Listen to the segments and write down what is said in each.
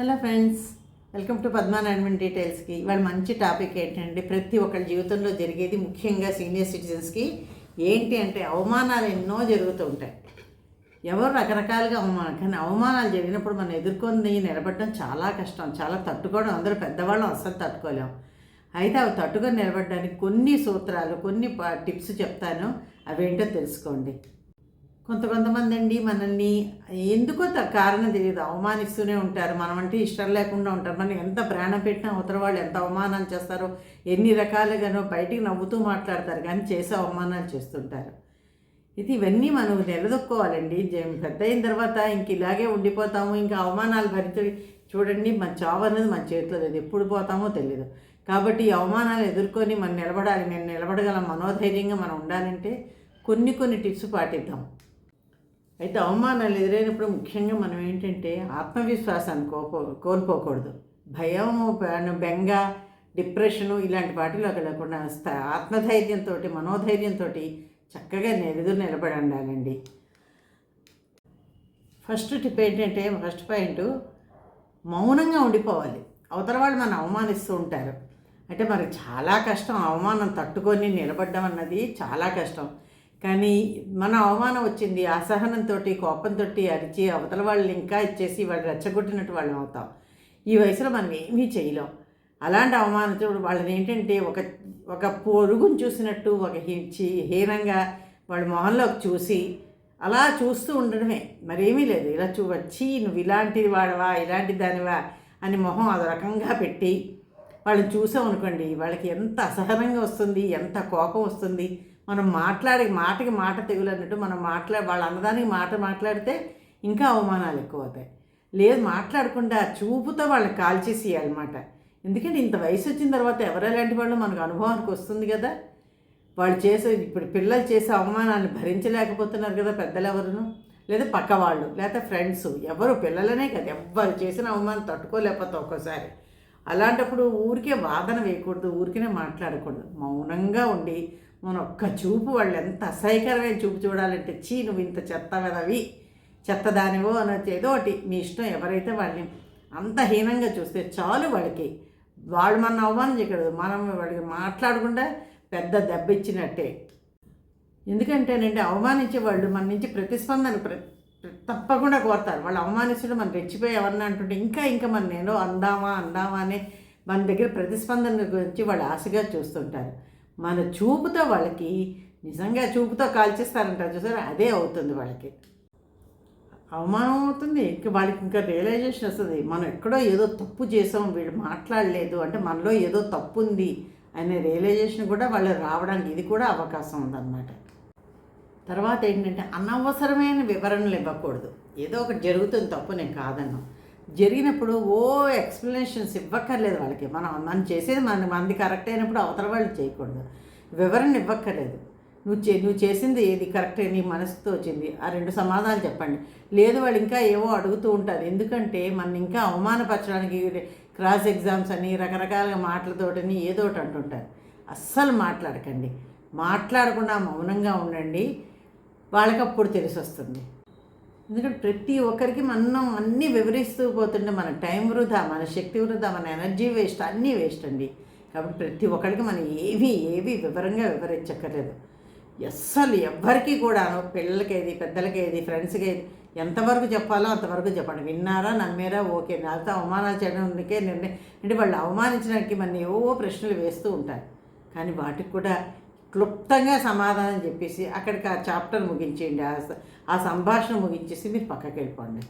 Hello friends welcome to Padmanarayana డీటెయిల్స్కి. ఇవాళ మంచి topic ఏంటంటే ప్రతి ఒక్కరి జీవితంలో జరిగేది ముఖ్యంగా సీనియర్ సిటిజన్స్కి ఏంటి అంటే అవమానాలు ఎన్నో జరుగుతూ ఉంటాయి. ఎవరు రకరకాలుగా అవమానం కానీ అవమానాలు జరిగినప్పుడు మనం ఎదుర్కొని నిలబడడం చాలా కష్టం. చాలా తట్టుకోవడం అందరూ పెద్దవాళ్ళం అస్సలు తట్టుకోలేం. అయితే అవి తట్టుకొని నిలబడడానికి కొన్ని సూత్రాలు కొన్ని టిప్స్ చెప్తాను. అవేంటో తెలుసుకోండి. కొంత కొంతమంది అండి మనల్ని ఎందుకో త- కారణం తెలియదు అవమానిస్తూనే ఉంటారు. మనం అంటే ఇష్టం లేకుండా ఉంటారు. మనం ఎంత ప్రాణం పెట్టినా అవతల వాళ్ళు ఎంత అవమానం చేస్తారో ఎన్ని రకాలుగానో బయటికి నవ్వుతూ మాట్లాడతారు. కానీ చేసే అవమానాలు చేస్తుంటారు. ఇది ఇవన్నీ మనం నిలదొక్కోవాలండి. పెద్ద అయిన తర్వాత ఇంక ఇలాగే ఉండిపోతాము. ఇంకా అవమానాలు భరించి చూడండి. మన జాబ్ అనేది మన చేతిలో లేదు. ఎప్పుడు పోతామో తెలియదు కాబట్టి ఈ అవమానాలు ఎదుర్కొని మనం నిలబడాలి. నేను నిలబడగలం. మనోధైర్యంగా మనం ఉండాలంటే కొన్ని కొన్ని టిప్స్ పాటిద్దాం. అయితే అవమానాలు ఎదురైనప్పుడు ముఖ్యంగా మనం ఏంటంటే ఆత్మవిశ్వాసాన్ని కోపో కోల్పోకూడదు. భయం బెంగ డిప్రెషను ఇలాంటి వాటిలో లేకుండా స్థ- ఆత్మధైర్యంతో మనోధైర్యంతో చక్కగా ఎదురు నిలబడి ఉండాలండి. ఫస్ట్ టిప్ ఏంటంటే ఫస్ట్ పాయింట్ మౌనంగా ఉండిపోవాలి. అవతల వాళ్ళు మనం అవమానిస్తూ ఉంటారు. అంటే మనకు చాలా కష్టం అవమానం తట్టుకొని నిలబడ్డం అన్నది చాలా కష్టం. కానీ మన అవమానం వచ్చింది అసహనంతో కోపంతో అరిచి అవతల వాళ్ళని ఇంకా ఇచ్చేసి వాళ్ళు రెచ్చగొట్టినట్టు వాళ్ళం అవుతాం. ఈ వయసులో మనం ఏమీ చేయలేం. అలాంటి అవమానించడం వాళ్ళని ఏంటంటే ఒక ఒక పొరుగును చూసినట్టు ఒక హీ- చీ- హీనంగా వాళ్ళ మొహంలోకి చూసి అలా చూస్తూ ఉండడమే. మరేమీ లేదు. ఇలా చూ వచ్చి నువ్వు ఇలాంటి వాడవా ఇలాంటి దానివా అని మొహం అదో రకంగా పెట్టి వాళ్ళని చూసామనుకోండి వాళ్ళకి ఎంత అసహనంగా వస్తుంది ఎంత కోపం వస్తుంది మనం మాట్లాడే మాటకి మాట తెగులు అన్నట్టు మనం మాట్లా వాళ్ళ అన్నదానికి మాట మాట్లాడితే ఇంకా అవమానాలు ఎక్కువ అవుతాయి లేదు మాట్లాడకుండా చూపుతో వాళ్ళని కాల్చేసేయాలన్నమాట ఎందుకంటే ఇంత వయసు వచ్చిన తర్వాత ఎవరు ఎలాంటి వాళ్ళు? మనకు అనుభవానికి వస్తుంది కదా. వాళ్ళు చేసే ఇప్పుడు పిల్లలు చేసే అవమానాన్ని భరించలేకపోతున్నారు కదా పెద్దలు ఎవరును? లేదా పక్క వాళ్ళు లేదా ఫ్రెండ్స్ ఎవరు పిల్లలనే కదా ఎవ్వరు చేసిన అవమానం తట్టుకోలేకపోతే ఒక్కోసారి. అలాంటప్పుడు ఊరికే వాదన వేయకూడదు ఊరికనే మాట్లాడకూడదు. మౌనంగా ఉండి మన ఒక్క చూపు వాళ్ళు ఎంత అసహ్యకరమైన చూపు చూడాలంటే చీ నువ్వు ఇంత చెత్త వెదవి చెత్తదానివో అని ఏదో ఒకటి. మీ ఇష్టం ఎవరైతే వాళ్ళని అంత హీనంగా చూస్తే చాలు వాళ్ళకి. వాళ్ళు మన అవమానం చేయకూడదు. మనం వాళ్ళకి మాట్లాడకుండా పెద్ద దెబ్బ ఇచ్చినట్టే. ఎందుకంటేనండి అవమానించే వాళ్ళు మన నుంచి ప్రతిస్పందన ప్ర- తప్పకుండా కోరతారు. వాళ్ళు అవమానిస్తుడు మనం రెచ్చిపోయి ఎవరన్నా అంటుంటే ఇంకా ఇంకా మనం ఏదో అందామా అందామా అనే మన దగ్గర ప్రతిస్పందన గురించి వాళ్ళు ఆశగా చూస్తుంటారు. మన చూపుతో వాళ్ళకి నిజంగా చూపుతో కాల్చేస్తారంటారు చూసారు? అదే అవుతుంది వాళ్ళకి. అవమానం అవుతుంది. ఇంకా వాళ్ళకి ఇంకా రియలైజేషన్ వస్తుంది. మనం ఎక్కడో ఏదో తప్పు చేసాం వీళ్ళు మాట్లాడలేదు అంటే మనలో ఏదో తప్పు ఉంది అనే రియలైజేషన్ కూడా వాళ్ళు రావడానికి ఇది కూడా అవకాశం ఉందన్నమాట. తర్వాత ఏంటంటే అనవసరమైన వివరణలు ఇవ్వకూడదు. ఏదో ఒకటి జరుగుతుంది తప్పు నేను కాదన్నా జరిగినప్పుడు ఓ ఎక్స్ప్లెనేషన్స్ ఇవ్వక్కర్లేదు వాళ్ళకి. మనం మనం చేసేది మన మంది కరెక్ట్ అయినప్పుడు అవతల వాళ్ళు చేయకూడదు. వివరణ ఇవ్వక్కర్లేదు. నువ్వు చే నువ్వు చేసింది ఏది కరెక్ట్ నీ మనసుతో వచ్చింది. ఆ రెండు సమాధానాలు చెప్పండి. లేదు వాళ్ళు ఇంకా ఏవో అడుగుతూ ఉంటారు. ఎందుకంటే మన ఇంకా అవమానపరచడానికి క్రాస్ ఎగ్జామ్స్ అని రకరకాలుగా మాటలతోటని ఏదో ఒకటి అంటుంటారు. అస్సలు మాట్లాడకండి. మాట్లాడకుండా మౌనంగా ఉండండి. వాళ్ళకి అప్పుడు తెలిసి వస్తుంది ఎందుకంటే ప్రతి ఒక్కరికి మనం అన్నీ వివరిస్తూ పోతుంటే మన టైం వృధా మన శక్తి వృధా మన ఎనర్జీ వేస్ట్ అన్నీ వేస్ట్ అండి. కాబట్టి ప్రతి ఒక్కరికి మనం ఏవి ఏవి వివరంగా వివరించక్కర్లేదు. అస్సలు ఎవ్వరికి కూడా పిల్లలకేది పెద్దలకేది ఫ్రెండ్స్కి ఎంతవరకు చెప్పాలో అంతవరకు చెప్పండి. విన్నారా నమ్మారా ఓకే. నాతో అవమానాలు చేయడానికే నిర్ణయం అంటే వాళ్ళు అవమానించడానికి మన ఏవో ప్రశ్నలు వేస్తూ ఉంటారు. కానీ వాటికి కూడా క్లుప్తంగా సమాధానం చెప్పేసి అక్కడికి ఆ చాప్టర్ ముగించేయండి ఆ ఆ సంభాషణ ముగించేసి మీరు పక్కకి వెళ్ళిపోండి.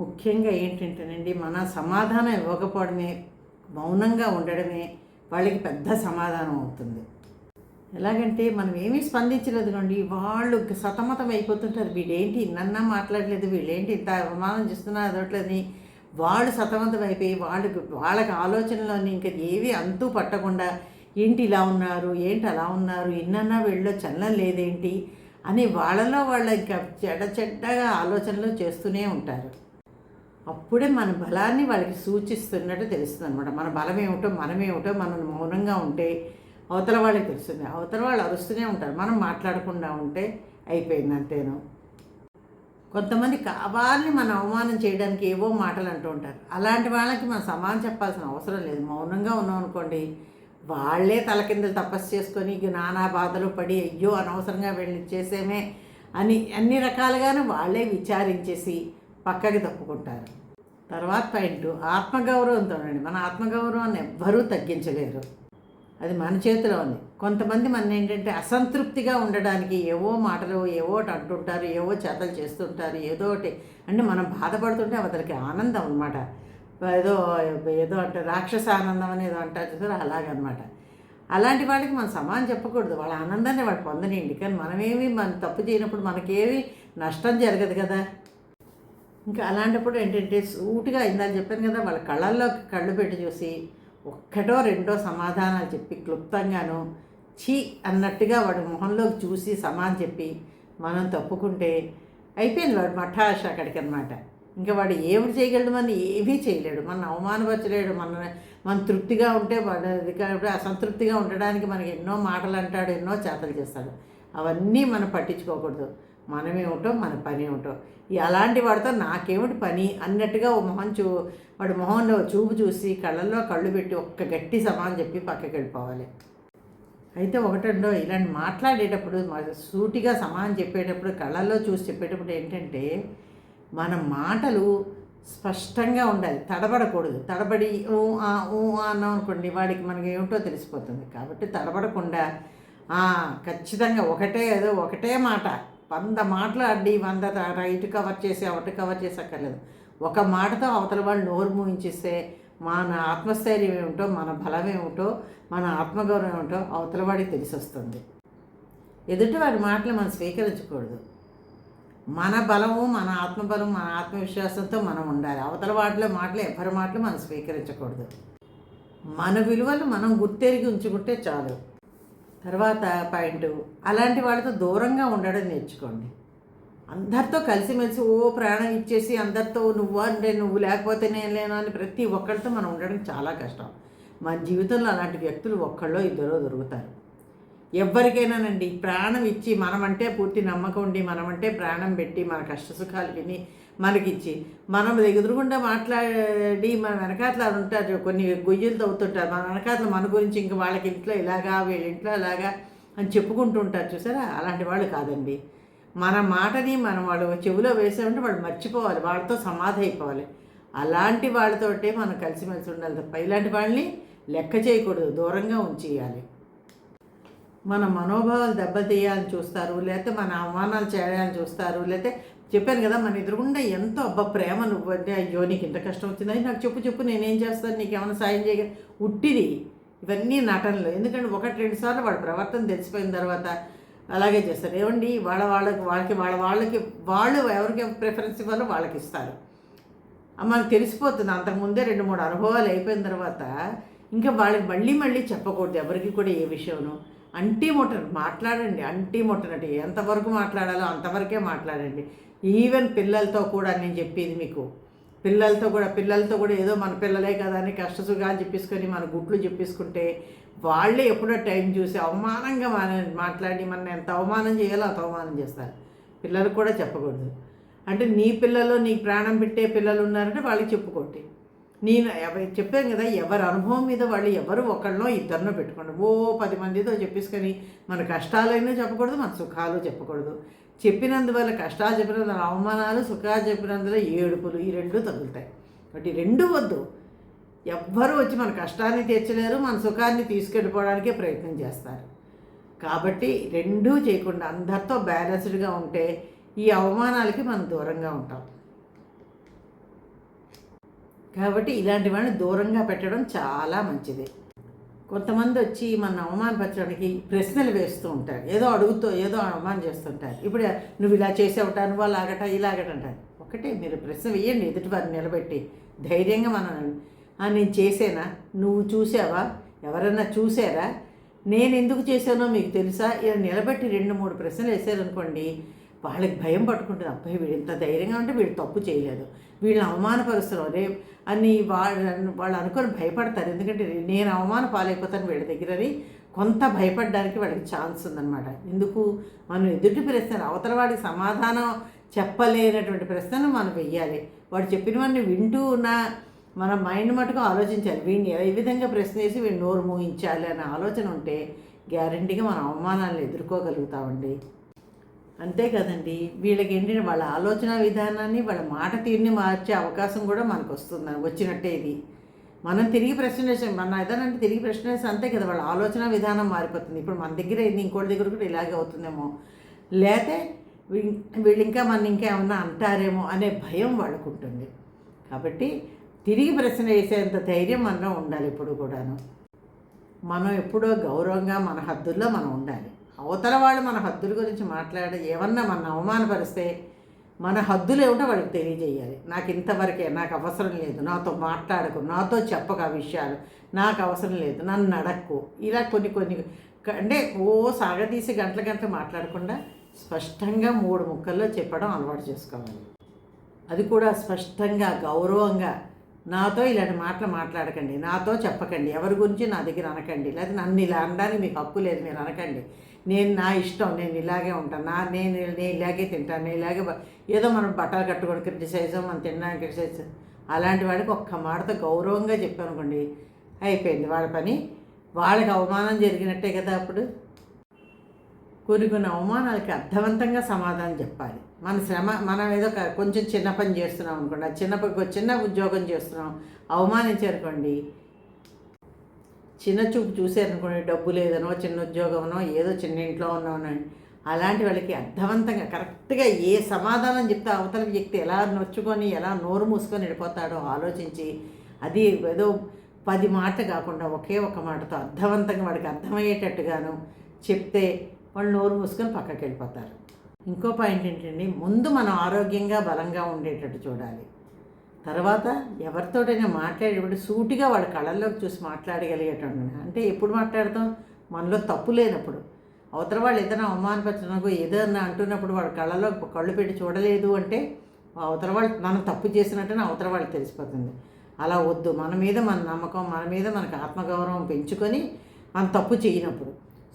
ముఖ్యంగా ఏంటంటేనండి మన సమాధానం ఇవ్వకపోవడమే మౌనంగా ఉండడమే వాళ్ళకి పెద్ద సమాధానం అవుతుంది. ఎలాగంటే మనం ఏమీ స్పందించలేదు కండి వాళ్ళు సతమతం అయిపోతుంటారు. వీడేంటి నన్నా మాట్లాడలేదు వీళ్ళేంటి ఇంత అవమానం చేస్తున్నా అదొట్లేదని వాళ్ళు సతమతం అయిపోయి వాళ్ళకి వాళ్ళకి ఆలోచనలోని ఇంకా ఏవి అంతూ పట్టకుండా ఏంటి ఇలా ఉన్నారు? ఏంటి అలా ఉన్నారు? ఎన్నన్నా వీళ్ళలో చలనం లేదేంటి? అని వాళ్ళలో వాళ్ళ ఇంకా చెడ్డ చెడ్డగా ఆలోచనలు చేస్తూనే ఉంటారు. అప్పుడే మన బలాన్ని వాళ్ళకి సూచిస్తున్నట్టు తెలుస్తుంది అనమాట మన బలం ఏమిటో మనమేమిటో మనం మౌనంగా ఉంటే అవతల వాళ్ళకి తెలుస్తుంది. అవతల వాళ్ళు అరుస్తూనే ఉంటారు. మనం మాట్లాడకుండా ఉంటే అయిపోయింది అంతేను. కొంతమంది కావాలని మనం అవమానం చేయడానికి ఏవో మాటలు అంటూ ఉంటారు. అలాంటి వాళ్ళకి మనం సమానం చెప్పాల్సిన అవసరం లేదు. మౌనంగా ఉన్నాం అనుకోండి వాళ్ళే తలకిందలు తపస్సు చేసుకొని ఇక నానా బాధలు పడి అయ్యో అనవసరంగా వెళ్ళి చేసేమే అని అన్ని రకాలుగానే వాళ్ళే విచారించేసి పక్కకి తప్పుకుంటారు. తర్వాత పాయింట్ ఆత్మగౌరవంతో అండి మన ఆత్మగౌరవాన్ని ఎవ్వరూ తగ్గించలేరు. అది మన చేతిలో ఉంది. కొంతమంది మన ఏంటంటే అసంతృప్తిగా ఉండడానికి ఏవో మాటలు ఏవో అంటుంటారు ఏవో చేతలు చేస్తుంటారు ఏదో ఒకటి. అంటే మనం బాధపడుతుంటే అతనికి ఆనందం అనమాట ఏదో ఏదో అంటే రాక్షస ఆనందం అనేది అంటారు చూసారు అలాగనమాట. అలాంటి వాళ్ళకి మనం సమానం చెప్పకూడదు. వాళ్ళ ఆనందాన్ని వాడు పొందనియండి. కానీ మనమేమి మనం తప్పు చేయనప్పుడు మనకేమి నష్టం జరగదు కదా. ఇంకా అలాంటప్పుడు ఏంటంటే సూటిగా అయిందని చెప్పాను కదా వాళ్ళ కళ్ళల్లో కళ్ళు పెట్టి చూసి ఒక్కటో రెండో సమాధానాలు చెప్పి క్లుప్తంగాను ఛీ అన్నట్టుగా వాడి మొహంలోకి చూసి సమాన్ చెప్పి మనం తప్పుకుంటే అయిపోయింది వాడు మఠాష అక్కడికి అనమాట ఇంకా వాడు ఏమిటి చేయగలడు మన ఏమీ చేయలేడు. మన అవమానపరచలేడు. మన మన తృప్తిగా ఉంటే వాడు కాబట్టి అసంతృప్తిగా ఉండడానికి మనకి ఎన్నో మాటలు అంటాడు ఎన్నో చేతలు చేస్తాడు. అవన్నీ మనం పట్టించుకోకూడదు. మనమేమిటో మన పని ఏమిటో అలాంటి వాడితో నాకేమిటి పని? అన్నట్టుగా ఓ మొహం చూ వాడి మొహంలో చూపు చూసి కళ్ళల్లో కళ్ళు పెట్టి ఒక్క గట్టి సమానం చెప్పి పక్కకి వెళ్ళిపోవాలి. అయితే ఒకటండో ఇలాంటి మాట్లాడేటప్పుడు సూటిగా సమానం చెప్పేటప్పుడు కళ్ళల్లో చూసి చెప్పేటప్పుడు ఏంటంటే మన మాటలు స్పష్టంగా ఉండాలి. తడబడకూడదు. తడబడి ఊ ఆ ఊ అన్నాం అనుకోండి వాడికి మనకి ఏమిటో తెలిసిపోతుంది. కాబట్టి తడబడకుండా ఖచ్చితంగా ఒకటే ఏదో ఒకటే మాట. వంద మాటలు అడ్డి వంద రైట్ కవర్ చేసి ఒకటి కవర్ చేసక్కర్లేదు. ఒక మాటతో అవతల వాళ్ళు నోరు మూయించేస్తే మన ఆత్మస్థైర్యం ఏమిటో మన బలం ఏమిటో మన ఆత్మగౌరవం ఏమిటో అవతల వాడికి తెలిసి వస్తుంది ఎదుటివాడి మాటలు మనం స్వీకరించకూడదు. మన బలము మన ఆత్మబలం మన ఆత్మవిశ్వాసంతో మనం ఉండాలి. అవతల వాటిలో మాటలు ఎవరి మాటలు మనం స్వీకరించకూడదు. మన విలువలు మనం గుర్తెరిగి ఉంచుకుంటే చాలు. తర్వాత పాయింట్ అలాంటి వాళ్ళతో దూరంగా ఉండడం నేర్చుకోండి. అందరితో కలిసిమెలిసి ఓ ప్రాణం ఇచ్చేసి అందరితో నువ్వు అంటే నువ్వు లేకపోతే నేను లేను అని ప్రతి ఒక్కరితో మనం ఉండడం చాలా కష్టం. మన జీవితంలో అలాంటి వ్యక్తులు ఒక్కళ్ళో ఇద్దరో దొరుకుతారు. ఎవరికైనానండి ప్రాణం ఇచ్చి మనమంటే పూర్తి నమ్మకం ఉండి మనమంటే ప్రాణం పెట్టి మన కష్ట సుఖాలు విని మనకిచ్చి మనం ఎదురుగుండా మాట్లాడి మన వెనకాతల ఉంటారు. కొన్ని గొయ్యలు తవ్వుతుంటారు. మన వెనకాతల మన గురించి ఇంకా వాళ్ళకి ఇంట్లో ఇలాగా వీళ్ళ ఇంట్లో ఇలాగా అని చెప్పుకుంటూ ఉంటారు. చూసారా? అలాంటి వాళ్ళు కాదండి. మన మాటని మనం వాళ్ళు చెవిలో వేసామంటే వాళ్ళు మర్చిపోవాలి. వాళ్ళతో సమాధి అయిపోవాలి. అలాంటి వాళ్ళతోటే మనం కలిసిమెలిసి ఉండాలి తప్ప ఇలాంటి వాళ్ళని లెక్క చేయకూడదు. దూరంగా ఉంచేయాలి. మన మనోభావాలు దెబ్బతీయాలని చూస్తారు లేకపోతే మన అవమానాలు చేయాలని చూస్తారు లేకపోతే చెప్పాను కదా మన ఎదురుగుండా ఎంతో అబ్బా ప్రేమ నువ్వు అంటే అయ్యో నీకు ఇంత కష్టం వచ్చింది నాకు చెప్పు చెప్పు నేనేం చేస్తాను నీకు ఏమైనా సాయం చేయగ ఉట్టిది. ఇవన్నీ నటనలు. ఎందుకంటే ఒకటి రెండు సార్లు వాడి ప్రవర్తన తెలిసిపోయిన తర్వాత అలాగే చేస్తారు. ఏమండి వాళ్ళ వాళ్ళకి వాళ్ళకి వాళ్ళ వాళ్ళకి వాళ్ళు ఎవరికి ప్రిఫరెన్స్ ఇవ్వాలో వాళ్ళకి ఇస్తారు. మనకు తెలిసిపోతుంది. అంతకుముందే రెండు మూడు అనుభవాలు అయిపోయిన తర్వాత ఇంకా వాళ్ళకి మళ్ళీ మళ్ళీ చెప్పకూడదు ఎవరికి కూడా ఏ విషయంలో. అంటీ ముట్టరు మాట్లాడండి అంటీ ముట్టనండి ఎంతవరకు మాట్లాడాలో అంతవరకే మాట్లాడండి. ఈవెన్ పిల్లలతో కూడా నేను చెప్పేది మీకు. పిల్లలతో కూడా పిల్లలతో కూడా ఏదో మన పిల్లలే కదా అని కష్టసుఖాలు చెప్పేసుకొని మన గుట్లు చెప్పేసుకుంటే వాళ్ళే ఎప్పుడో టైం చూసి అవమానంగా మన మాట్లాడి మన ఎంత అవమానం చేయాలో అంత అవమానం చేస్తారు. పిల్లలకు కూడా చెప్పకూడదు. అంటే నీ పిల్లలు నీకు ప్రాణం పెట్టే పిల్లలు ఉన్నారంటే వాళ్ళకి చెప్పుకోండి. నేను చెప్పాను కదా ఎవరి అనుభవం మీద వాళ్ళు ఎవరు ఒకళ్ళనో ఇద్దరినో పెట్టుకోండి. ఓ పది మందితో చెప్పేసుకొని మన కష్టాలైనా చెప్పకూడదు మన సుఖాలు చెప్పకూడదు. చెప్పినందువల్ల కష్టాలు చెప్పినందువల్ల అవమానాలు సుఖాలు చెప్పినందువల్ల ఏడుపులు ఈ రెండు తగులుతాయి. కాబట్టి రెండు వద్దు. ఎవ్వరు వచ్చి మన కష్టాన్ని తీర్చలేరు మన సుఖాన్ని తీసుకెళ్ళిపోవడానికే ప్రయత్నం చేస్తారు. కాబట్టి రెండూ చేయకుండా అందరితో బ్యాలెన్స్డ్గా ఉంటే ఈ అవమానాలకి మనం దూరంగా ఉంటాం. కాబట్టి ఇలాంటి వాడిని దూరంగా పెట్టడం చాలా మంచిది. కొంతమంది వచ్చి మన అవమానపరచడానికి ప్రశ్నలు వేస్తూ ఉంటారు. ఏదో అడుగుతూ ఏదో అవమానం చేస్తుంటారు. ఇప్పుడు నువ్వు ఇలా చేసేవట నువ్వు అలాగట ఇలాగట అంటారు. ఒకటే మీరు ప్రశ్న వేయండి ఎదుటి వారిని నిలబెట్టి. ధైర్యంగా మనం నేను చేసేనా? నువ్వు చూసావా? ఎవరన్నా చూసారా? నేను ఎందుకు చేశానో మీకు తెలుసా? ఇలా నిలబెట్టి రెండు మూడు ప్రశ్నలు వేసారనుకోండి వాళ్ళకి భయం పట్టుకుంటుంది. అబ్బాయి వీడు ఇంత ధైర్యంగా ఉంటే వీడు తప్పు చేయలేదు. వీళ్ళని అవమానపరుస్తున్నాం రే అని వాళ్ళు వాళ్ళు అనుకొని భయపడతారు. ఎందుకంటే నేను అవమాన పాలైపోతాను వీళ్ళ దగ్గరని కొంత భయపడడానికి వాళ్ళకి ఛాన్స్ ఉందన్నమాట. ఎందుకు? మనం ఎదుటి ప్రశ్నలు అవతల వాడికి సమాధానం చెప్పలేనటువంటి ప్రశ్నను మనం వెయ్యాలి వాడు చెప్పినవన్నీ వింటూ ఉన్న మన మైండ్ మటుకు ఆలోచించాలి. వీడిని ఏ విధంగా ప్రశ్న వేసి వీడిని నోరు మూయించాలి అనే ఆలోచన ఉంటే గ్యారంటీగా మనం అవమానాలను ఎదుర్కోగలుగుతామండి. అంతే కదండి. వీళ్ళకి ఏంటంటే వాళ్ళ ఆలోచన విధానాన్ని వాళ్ళ మాట తీరుని మార్చే అవకాశం కూడా మనకు వస్తుంది వచ్చినట్టే ఇది. మనం తిరిగి ప్రశ్న వేసాం మన ఏదైనా తిరిగి ప్రశ్న వేస్తే అంతే కదా వాళ్ళ ఆలోచన విధానం మారిపోతుంది. ఇప్పుడు మన దగ్గర ఇది ఇంకోటి దగ్గర కూడా ఇలాగే అవుతుందేమో. లేతే వీ- వీళ్ళు ఇంకా మన ఇంకా ఏమన్నా అంటారేమో అనే భయం వాళ్ళకు ఉంటుంది కాబట్టి తిరిగి ప్రశ్న వేసేంత ధైర్యం మనలో ఉండాలి ఇప్పుడు కూడాను. మనం ఎప్పుడో గౌరవంగా మన హద్దుల్లో మనం ఉండాలి. అవతల వాళ్ళు మన హద్దుల గురించి మాట్లాడ ఏమన్నా మన అవమానపరిస్తే మన హద్దులు ఏమిటో వాళ్ళకి తెలియజేయాలి. నాకు ఇంతవరకే నాకు అవసరం లేదు. నాతో మాట్లాడకు నాతో చెప్పక ఆ విషయాలు. నాకు అవసరం లేదు. నన్ను అడక్కు ఇలా కొన్ని కొన్ని అంటే ఓ సాగదీసి గంటల గంటలు మాట్లాడకుండా స్పష్టంగా మూడు ముక్కల్లో చెప్పడం అలవాటు చేసుకోవాలి. అది కూడా స్పష్టంగా గౌరవంగా నాతో ఇలాంటి మాటలు మాట్లాడకండి. నాతో చెప్పకండి. ఎవరి గురించి నా దగ్గర అనకండి. లేదా నన్ను ఇలా అనడానికి మీకు హక్కు లేదు. మీరు అనకండి. నేను నా ఇష్టం నేను ఇలాగే ఉంటాను. నా నేను నేను ఇలాగే తింటాను నేను ఇలాగే ఏదో మనం బట్టలు కట్టుకొని క్రిటిసైజ్ మనం తినడానికి క్రిటిసైజ్ అలాంటి వాడికి ఒక్క మాటతో గౌరవంగా చెప్పానుకోండి అయిపోయింది వాళ్ళ పని. వాళ్ళకి అవమానం జరిగినట్టే కదా అప్పుడు. కొన్ని కొన్ని అవమానాలకి అర్థవంతంగా సమాధానం చెప్పాలి. మన శ్రమ మనం ఏదో ఒక- కొంచెం చిన్న పని చేస్తున్నాం అనుకోండి ఆ చిన్న చిన్న ఉద్యోగం చేస్తున్నాం అవమానించారనుకోండి చిన్న చూపు చూసారనుకోండి డబ్బు లేదనో చిన్న ఉద్యోగమనో ఏదో చిన్న ఇంట్లో ఉన్నామనో అలాంటి వాళ్ళకి అర్థవంతంగా కరెక్ట్గా ఏ సమాధానం చెప్తే అవతల వ్యక్తి ఎలా నొచ్చుకొని ఎలా నోరు మూసుకొని వెళ్ళిపోతాడో ఆలోచించి అది ఏదో పది మాట కాకుండా ఒకే ఒక మాటతో అర్థవంతంగా వాడికి అర్థమయ్యేటట్టుగాను చెప్తే వాళ్ళు నోరు మూసుకొని పక్కకి వెళ్ళిపోతారు ఇంకో పాయింట్ ఏంటండి ముందు మనం ఆరోగ్యంగా బలంగా ఉండేటట్టు చూడాలి. తర్వాత ఎవరితోటైనా మాట్లాడేటప్పుడు సూటిగా వాళ్ళ కళ్ళల్లోకి చూసి మాట్లాడగలిగేటండి అంటే ఎప్పుడు మాట్లాడతాం? మనలో తప్పు లేనప్పుడు. అవతల వాళ్ళు ఏదైనా అవమానపరచడానికి ఏదైనా అంటున్నప్పుడు వాళ్ళ కళ్ళలో కళ్ళు పెట్టి చూడలేదు అంటే అవతల వాళ్ళు మనం తప్పు చేసినట్టునే అవతల వాళ్ళు తెలిసిపోతుంది. అలా వద్దు. మన మీద మన నమ్మకం మన మీద మనకు ఆత్మగౌరవం పెంచుకొని మనం తప్పు చేయనప్పుడు.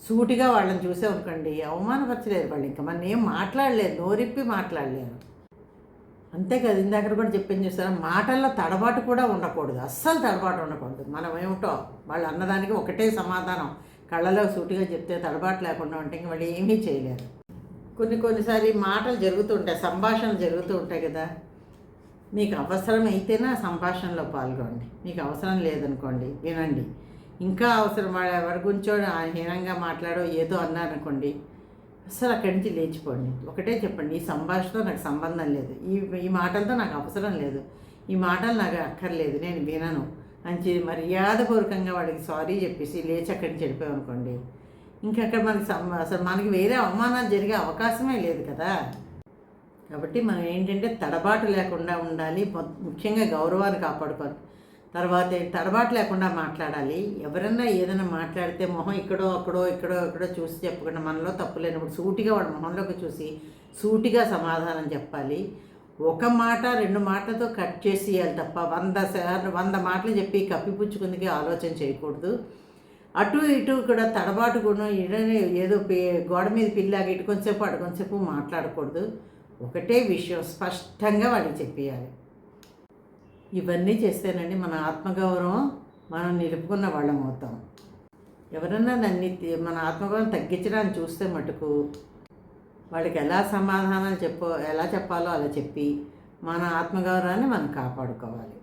సూటిగా వాళ్ళని చూసే చూసామనుకోండి అవమానపరచలేరు వాళ్ళు ఇంకా. మనం ఏం మాట్లాడలేదు. నోరిప్పి మాట్లాడలేరు అంతే కదా ఇందాక కూడా చెప్పేం చేస్తారా? మాటల్లో తడబాటు కూడా ఉండకూడదు. అస్సలు తడబాటు ఉండకూడదు. మనం ఏమిటో? వాళ్ళు అన్నదానికి ఒకటే సమాధానం. కళ్ళలో సూటిగా చెప్తే తడబాటు లేకుండా ఉంటే ఇంక వాళ్ళు ఏమీ చేయలేరు. కొన్ని కొన్నిసారి మాటలు జరుగుతూ ఉంటాయి సంభాషణలు జరుగుతూ ఉంటాయి కదా. మీకు అవసరం అయితేనే సంభాషణలో పాల్గొండి మీకు అవసరం లేదనుకోండి వినండి. ఇంకా అవసరం వాడు ఎవరి గురించో హీనంగా మాట్లాడో ఏదో అన్నారనుకోండి అసలు అక్కడి నుంచి లేచిపోండి. ఒకటే చెప్పండి ఈ సంభాషణతో నాకు సంబంధం లేదు. ఈ ఈ మాటలతో నాకు అవసరం లేదు. ఈ మాటలు నాకు అక్కర్లేదు నేను వినను. అని మర్యాదపూర్వకంగా వాడికి సారీ చెప్పేసి లేచి అక్కడి నుంచి వెళ్ళిపోయామనుకోండి ఇంకా అక్కడ మనకి సం- అసలు మనకి వేరే అవమానాలు జరిగే అవకాశమే లేదు కదా. కాబట్టి మనం ఏంటంటే తడబాటు లేకుండా ఉండాలి ముఖ్యంగా గౌరవాన్ని కాపాడుకోవాలి. తర్వాత తడబాటు లేకుండా మాట్లాడాలి. ఎవరన్నా ఏదైనా మాట్లాడితే మొహం ఇక్కడో అక్కడో ఇక్కడో ఇక్కడో చూసి చెప్పకుండా మనలో తప్పు లేనప్పుడు సూటిగా వాడు మొహంలోకి చూసి సూటిగా సమాధానం చెప్పాలి. ఒక మాట రెండు మాటలతో కట్ చేసి తప్ప వంద సార్లు వంద మాటలు చెప్పి కప్పిపుచ్చుకుందికి ఆలోచన చేయకూడదు. అటు ఇటు కూడా తడబాటు కూడా ఏదో గోడ మీద పిల్లాగా ఇటు కొంచెంసేపు అటు కొంచెంసేపు మాట్లాడకూడదు. ఒకటే విషయం స్పష్టంగా వాడికి చెప్పేయాలి. ఇవన్నీ చేస్తేనండి మన ఆత్మగౌరవం మనం నిలుపుకున్న వాళ్ళం అవుతాం. ఎవరన్నా దాన్ని తి- మన ఆత్మగౌరవం తగ్గించడానికి చూస్తే మటుకు వాళ్ళకి ఎలా సమాధానాలు చెప్పో ఎలా చెప్పాలో అలా చెప్పి మన ఆత్మగౌరవాన్ని మనం కాపాడుకోవాలి.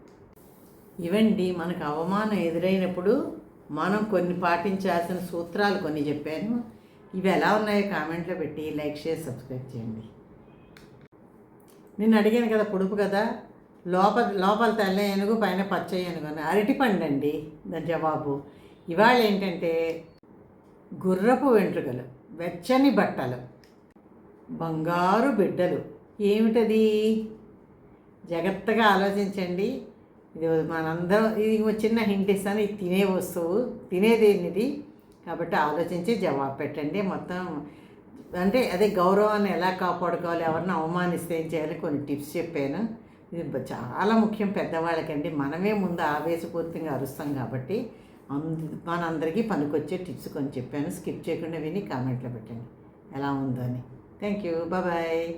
ఇవండి మనకు అవమానం ఎదురైనప్పుడు మనం కొన్ని పాటించాల్సిన సూత్రాలు కొన్ని చెప్పాను. ఇవి ఎలా ఉన్నాయో కామెంట్లో పెట్టి లైక్ షేర్ సబ్స్క్రైబ్ చేయండి. నేను అడిగాను కదా పొడుపు కదా? లోపల లోపల తెల్ల ఏనుగు పైన పచ్చ ఏనుగు అని అరటిపండు అండి దాని జవాబు. ఇవాళ ఏంటంటే గుర్రపు వెంట్రుకలు వెచ్చని బట్టలు బంగారు బిడ్డలు. ఏమిటది? జాగ్రత్తగా ఆలోచించండి. ఇది మనందరం ఇది చిన్న హింట్ ఇస్తాను. ఇది తినే వస్తువు తినేదేనిది కాబట్టి ఆలోచించి జవాబు పెట్టండి. మొత్తం అంటే అదే గౌరవాన్ని ఎలా కాపాడుకోవాలి ఎవరిని అవమానిస్తే ఏం చేయాలి? కొన్ని టిప్స్ చెప్పాను. ఇది చాలా ముఖ్యం పెద్దవాళ్ళకండి. మనమే ముందు ఆవేశపూరితంగా అరుస్తాం కాబట్టి అందు మనందరికీ పనికొచ్చే టిప్స్ కొని చెప్పాను. స్కిప్ చేయకుండా విని కామెంట్లో పెట్టండి. ఎలా ఉందో అని థ్యాంక్ యూ బాయ్.